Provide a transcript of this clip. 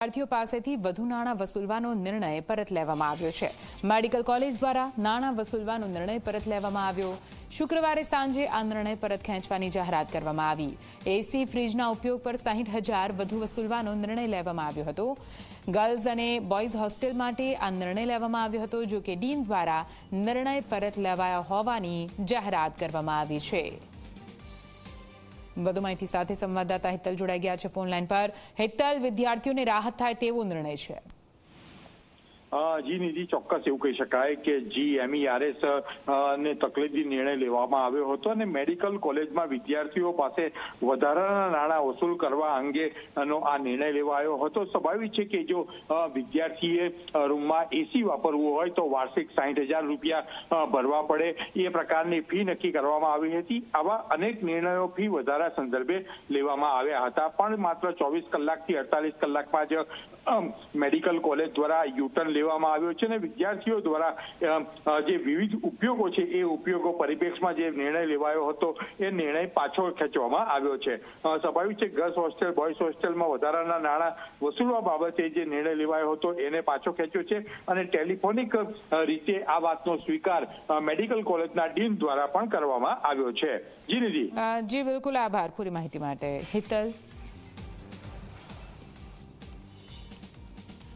વિદ્યાર્થીઓ પાસેથી વધુ નાણાં વસૂલવાનો નિર્ણય પરત લેવામાં આવ્યો છે. મેડિકલ કોલેજ દ્વારા નાણાં વસૂલવાનો નિર્ણય પરત લેવામાં આવ્યો. શુક્રવારે સાંજે આ નિર્ણય પરત ખેંચવાની જાહેરાત કરવામાં આવી. એસી ફ્રીજના ઉપયોગ પર સાહીઠ હજાર વધુ વસૂલવાનો નિર્ણય લેવામાં આવ્યો હતો. ગર્લ્સ અને બોયઝ હોસ્ટેલ માટે આ નિર્ણય લેવામાં આવ્યો હતો, જો કે ડીન દ્વારા નિર્ણય પરત લેવાયા હોવાની જાહેરાત કરવામાં આવી છે. વધુ માહિતી સાથે સંવાદદાતા હેતલ જોડાઈ ગયા છે ફોન લાઈન પર. હેતલ, વિદ્યાર્થીઓને રાહત થાય તેવો નિર્ણય છે. જી નિધિ, ચોક્કસ એવું કહી શકાય કે જી એમઈઆરએસ ને તકલીફી નિર્ણય લેવામાં આવ્યો હતો અને મેડિકલ કોલેજમાં વિદ્યાર્થીઓ પાસે વધારાના નાણાં વસૂલ કરવા અંગેનો આ નિર્ણય લેવાયો હતો. સ્વાભાવિક છે કે જો વિદ્યાર્થીએ રૂમમાં એસી વાપરવું હોય તો વાર્ષિક સાહીઠ હજાર રૂપિયા ભરવા પડે. એ પ્રકારની ફી નક્કી કરવામાં આવી હતી. આવા અનેક નિર્ણયો ફી વધારા સંદર્ભે લેવામાં આવ્યા હતા. પણ માત્ર ચોવીસ કલાકથી અડતાલીસ કલાકમાં જ મેડિકલ કોલેજ દ્વારા યુટર્ન લેવામાં આવ્યો છે અને વિદ્યાર્થીઓ દ્વારા જે વિવિધ ઉપયોગો છે, એ ઉપયોગો પરિપ્રેક્ષમાં જે નિર્ણય લેવાયો હતો, એ નિર્ણય પાછો ખેંચવામાં આવ્યો છે. સ્વાભાવિક છે, ગર્લ્સ હોસ્ટેલ, બોયઝ હોસ્ટેલમાં વધારાના નાણાં વસૂલવા બાબતે જે નિર્ણય લેવાયો હતો, એને પાછો ખેંચ્યો છે અને ટેલિફોનિક રીતે આ વાતનો સ્વીકાર મેડિકલ કોલેજના ડીન દ્વારા પણ કરવામાં આવ્યો છે. જી, નિધિ. જી, બિલકુલ આભાર પૂરી માહિતી માટે. હેતલ?